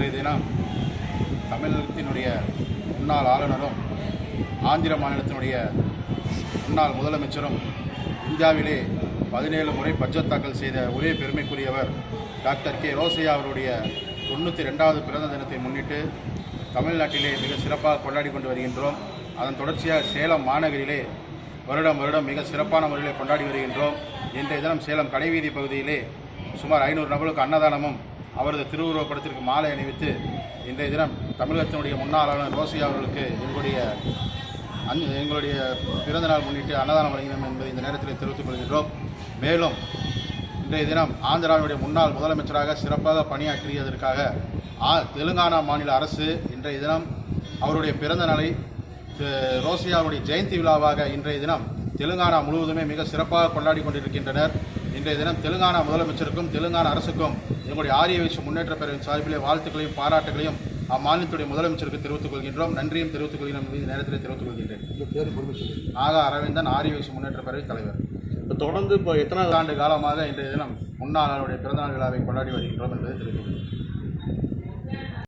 இன்றைய தினம் தமிழகத்தினுடைய முன்னாள் ஆளுநரும் ஆந்திர மாநிலத்தினுடைய முன்னாள் முதலமைச்சரும் இந்தியாவிலே பதினேழு முறை பட்ஜெட் தாக்கல் செய்த ஒரே பெருமைக்குரியவர் டாக்டர் கே. ரோசையா அவருடைய தொண்ணூற்றி ரெண்டாவது பிறந்த தினத்தை முன்னிட்டு தமிழ்நாட்டிலே மிக சிறப்பாக கொண்டாடி கொண்டு வருகின்றோம். அதன் தொடர்ச்சியாக சேலம் மாநகரிலே வருடம் வருடம் மிக சிறப்பான முறையில் கொண்டாடி வருகின்றோம். இன்றைய தினம் சேலம் கடைவீதி பகுதியிலே சுமார் ஐநூறு நபர்களுக்கு அன்னதானமும் அவரது திருவுருவப் படத்திற்கு மாலை அணிவித்து இன்றைய தினம் தமிழகத்தினுடைய முன்னாள் ஆளுநர் ரோசியா அவர்களுக்கு எங்களுடைய அந் எங்களுடைய பிறந்தநாள் முன்னிட்டு அன்னதானம் வழங்கினோம் என்பதை இந்த நேரத்தில் தெரிவித்துக் கொள்கின்றோம். மேலும் இன்றைய தினம் ஆந்திராவுடைய முன்னாள் முதலமைச்சராக சிறப்பாக பணியாற்றியதற்காக ஆ தெலுங்கானா மாநில அரசு இன்றைய தினம் அவருடைய பிறந்த நாளை ரோசியாவுடைய ஜெயந்தி விழாவாக இன்றைய தினம் தெலுங்கானா முழுவதுமே மிக சிறப்பாக கொண்டாடி கொண்டிருக்கின்றனர். இன்றைய தினம் தெலுங்கானா முதலமைச்சருக்கும் தெலுங்கானா அரசுக்கும் எங்களுடைய ஆரிய வைஷ்ய முன்னேற்ற பேரவையின் சார்பிலே வாழ்த்துக்களையும் பாராட்டுகளையும் அம்மாநிலத்துடைய முதலமைச்சருக்கு தெரிவித்துக் கொள்கின்றோம். நன்றியும் தெரிவித்துக் கொள்கிறோம் இந்த நேரத்தில் தெரிவித்துக் கொள்கின்றேன். நாகா அரவிந்தன் ஆரிய வைஷ்ய முன்னேற்ற பேரவை தலைவர். இப்போ தொடர்ந்து இப்போ எத்தனை ஆண்டு காலமாக இன்றைய தினம் முன்னாள் பிறந்தநாள் விழாவை கொண்டாடி வருகின்றோம் என்பதை தெரிவித்துக் கொள்கிறேன்.